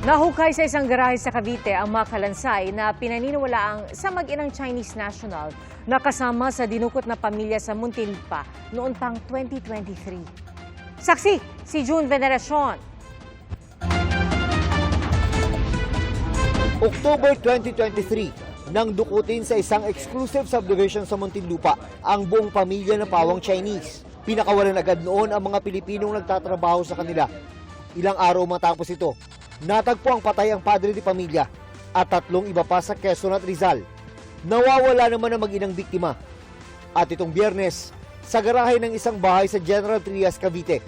Nahukay sa isang garahe sa Cavite ang mga kalansay na pinaniniwalaang sa mag-inang Chinese national na kasama sa dinukot na pamilya sa Muntinlupa noon pang 2023. Saksi, si June Veneracion. October 2023, nang dukutin sa isang exclusive subdivision sa Muntinlupa ang buong pamilya na pawang Chinese. Pinakawalan agad noon ang mga Pilipinong nagtatrabaho sa kanila. Ilang araw matapos ito, natagpo ang patay ang padre di pamilya at tatlong iba pa sa Quezon at Rizal. Nawawala naman ang mag-inang biktima. At itong biyernes, sa garahe ng isang bahay sa General Trias, Cavite,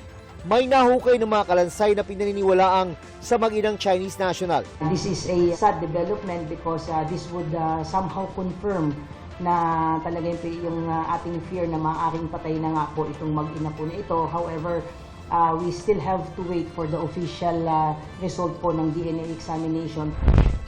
may nahukay ng mga kalansay na pinaniniwalaang sa mag-inang Chinese national. This is a sad development because uh, this would uh, somehow confirm na talaga yung, yung uh, ating fear na maaaring patay na nga po itong mag-ina po na ito. However, uh, we still have to wait for the official uh, result po ng DNA examination.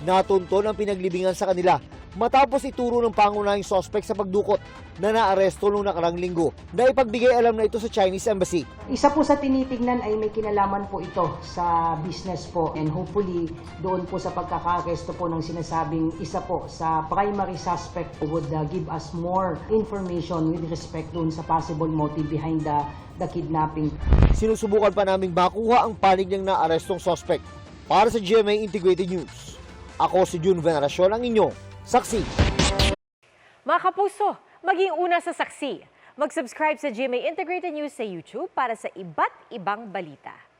Natunton ang pinaglibingan sa kanila matapos ituro ng pangunahing sospek sa pagdukot na naaresto noong nakarang linggo na ipagbigay alam na ito sa Chinese Embassy. Isa po sa tinitignan ay may kinalaman po ito sa business po and hopefully doon po sa pagkakaresto po ng sinasabing isa po sa primary suspect would uh, give us more information with respect doon sa possible motive behind the, the kidnapping. Sinusubukan pa naming makuha ang panig ng naarestong sospek. Para sa GMA Integrated News, ako si June Veneracion ang inyong saksi. Mga kapuso, maging una sa saksi. Mag-subscribe sa GMA Integrated News sa YouTube para sa iba't ibang balita.